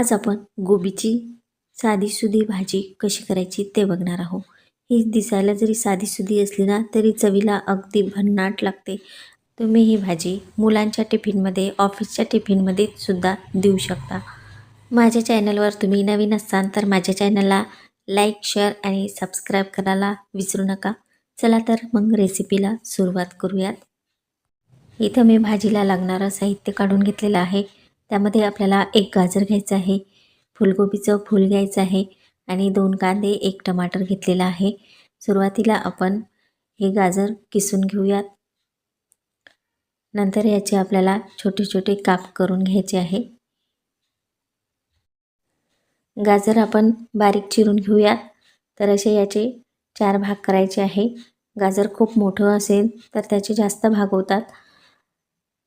आज आपण गोबीची साधीसुधी भाजी कशी करायची ते बघणार आहोत. ही दिसायला जरी साधीसुधी असली ना तरी चवीला अगदी भन्नाट लागते. तुम्ही ही भाजी मुलांच्या टिफिनमध्ये ऑफिसच्या टिफिनमध्ये सुद्धा देऊ शकता. माझ्या चॅनलवर तुम्ही नवीन असाल तर माझ्या चॅनलला लाईक शेअर आणि सबस्क्राईब करायला विसरू नका. चला तर मग रेसिपीला सुरुवात करूयात. इथं मी भाजीला लागणारं साहित्य काढून घेतलेलं आहे. त्यामध्ये आपल्याला एक गाजर घ्यायचं आहे फुलगोबीचं फूल घ्यायचं आहे आणि दोन कांदे एक टमाटर घेतलेला आहे. सुरुवातीला आपण हे गाजर किसून घेऊयात. नंतर याचे आपल्याला छोटे छोटे काप करून घ्यायचे आहे. गाजर आपण बारीक चिरून घेऊया तर असे याचे चार भाग करायचे आहे. गाजर खूप मोठं असेल तर त्याचे जास्त भाग होतात.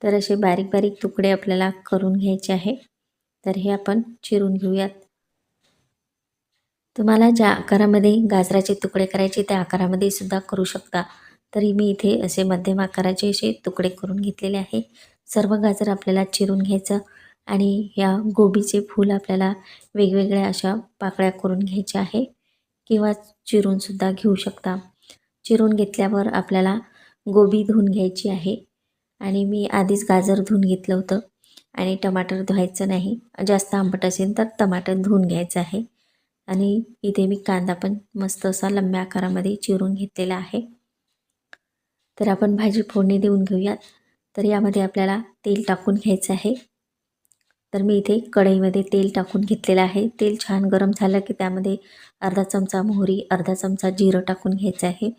तर असे बारीक बारीक तुकडे आपल्याला करून घ्यायचे आहे. तर हे आपण चिरून घेऊयात. तुम्हाला ज्या आकारामध्ये गाजराचे तुकडे करायचे त्या आकारामध्ये सुद्धा करू शकता. तरी मी इथे असे मध्यम आकाराचे असे तुकडे करून घेतलेले आहे. सर्व गाजर आपल्याला चिरून घ्यायचं आणि या गोबीचे फूल आपल्याला वेगवेगळ्या अशा पाकळ्या करून घ्यायच्या आहे किंवा चिरूनसुद्धा घेऊ शकता. चिरून घेतल्यावर आपल्याला गोबी धुवून घ्यायची आहे. आणि मी आधीच गाजर धुवून घेतलं होतं. आणि टमाटर धुवायचं नाही. जास्त आंबट असेल तर टमाटर धुवून घ्यायचं आहे. आणि इथे मी कांदा पण मस्त असा लंब्या आकारामध्ये चिरून घेतलेला आहे. तर आपण भाजी फोडणी देऊन घेऊयात. तर यामध्ये आपल्याला तेल टाकून घ्यायचं आहे. तर मी इथे कढईमध्ये तेल टाकून घेतलेलं आहे. तेल छान गरम झालं की त्यामध्ये अर्धा चमचा मोहरी अर्धा चमचा जिरं टाकून घ्यायचं आहे.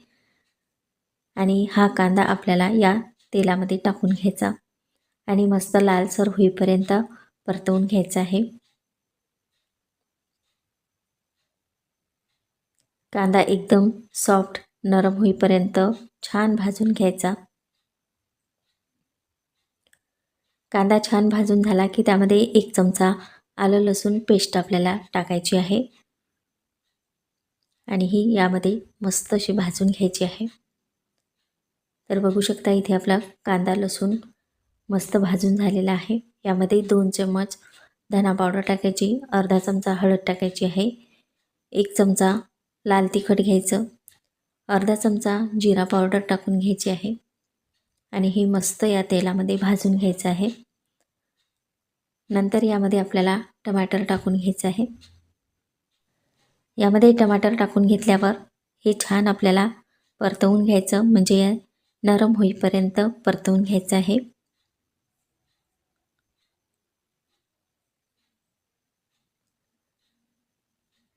आणि हा कांदा आपल्याला या तेलामध्ये टाकून घ्यायचा आणि मस्त लालसर होईपर्यंत परतवून घ्यायचा आहे. कांदा एकदम सॉफ्ट नरम होईपर्यंत छान भाजून घ्यायचा. कांदा छान भाजून झाला की त्यामध्ये एक चमचा आलं लसूण पेस्ट आपल्याला टाकायची आहे. आणि ही यामध्ये मस्त अशी भाजून घ्यायची आहे. तर बघू शकता इथे आपला कांदा लसूण मस्त भाजून झालेला आहे. यामध्ये दोन चम्मच धना पावडर टाकायची अर्धा चमचा हळद टाकायची आहे एक चमचा लाल तिखट घ्यायचं अर्धा चमचा जिरा पावडर टाकून घ्यायची आहे आणि हे मस्त या तेलामध्ये भाजून घ्यायचं आहे. नंतर यामध्ये आपल्याला टमाटर टाकून घ्यायचं आहे. यामध्ये टमाटर टाकून घेतल्यावर हे छान आपल्याला परतवून घ्यायचं म्हणजे नरम होईपर्यंत परतवून घ्यायचं आहे.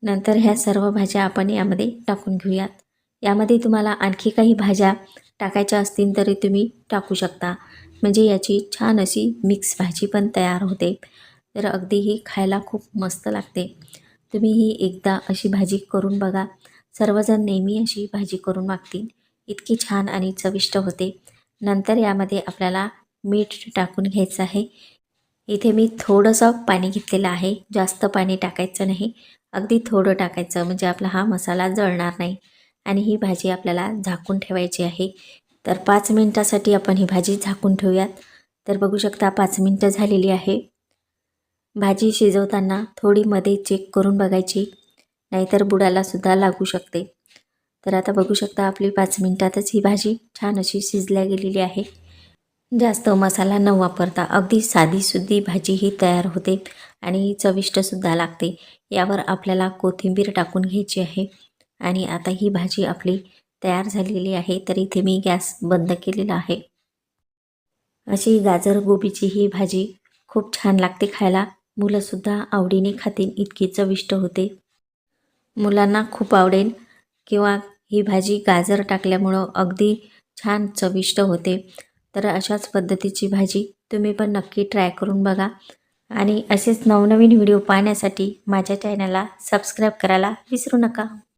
नंतर ह्या सर्व भाज्या आपण यामध्ये टाकून घेऊयात. यामध्ये तुम्हाला आणखी काही भाज्या टाकायच्या असतील तरी तुम्ही टाकू शकता. म्हणजे याची छान अशी मिक्स भाजी पण तयार होते. तर अगदी ही खायला खूप मस्त लागते. तुम्ही ही एकदा अशी भाजी करून बघा. सर्वजण नेहमी अशी भाजी करून मागतील. इतकी छान आणि चविष्ट होते. नंतर यामध्ये आपल्याला मीठ टाकून घ्यायचं आहे. इथे मी थोडंसं पाणी घेतलेलं आहे. जास्त पाणी टाकायचं नाही. अगदी थोडं टाकायचं म्हणजे आपला हा मसाला जळणार नाही. आणि ही भाजी आपल्याला झाकून ठेवायची आहे. तर पाच मिनटासाठी आपण ही भाजी झाकून ठेवूयात. तर बघू शकता पाच मिनटं झालेली आहे. भाजी शिजवताना थोडी मध्ये चेक करून बघायची. नाहीतर बुडालासुद्धा लागू शकते. तर आता बघू शकता आपली पाच मिनटातच ही भाजी छान अशी शिजल्या गेलेली आहे. जास्त मसाला न वापरता अगदी साधीसुद्धी भाजी ही तयार होते आणि चविष्टसुद्धा लागते. यावर आपल्याला कोथिंबीर टाकून घ्यायची आहे आणि आता ही भाजी आपली तयार झालेली आहे तर इथे मी गॅस बंद केलेला आहे. अशी गाजर गोबीची ही भाजी खूप छान लागते खायला. मुलंसुद्धा आवडीने खातील इतकी चविष्ट होते. मुलांना खूप आवडेल किंवा ही भाजी गाजर टाकल्यामुळं अगदी छान चविष्ट होते. तर अशाच पद्धतीची भाजी तुम्ही पण नक्की ट्राय करून बघा. आणि असेच नवनवीन व्हिडिओ पाहण्यासाठी माझ्या चॅनलला सबस्क्राईब करायला विसरू नका.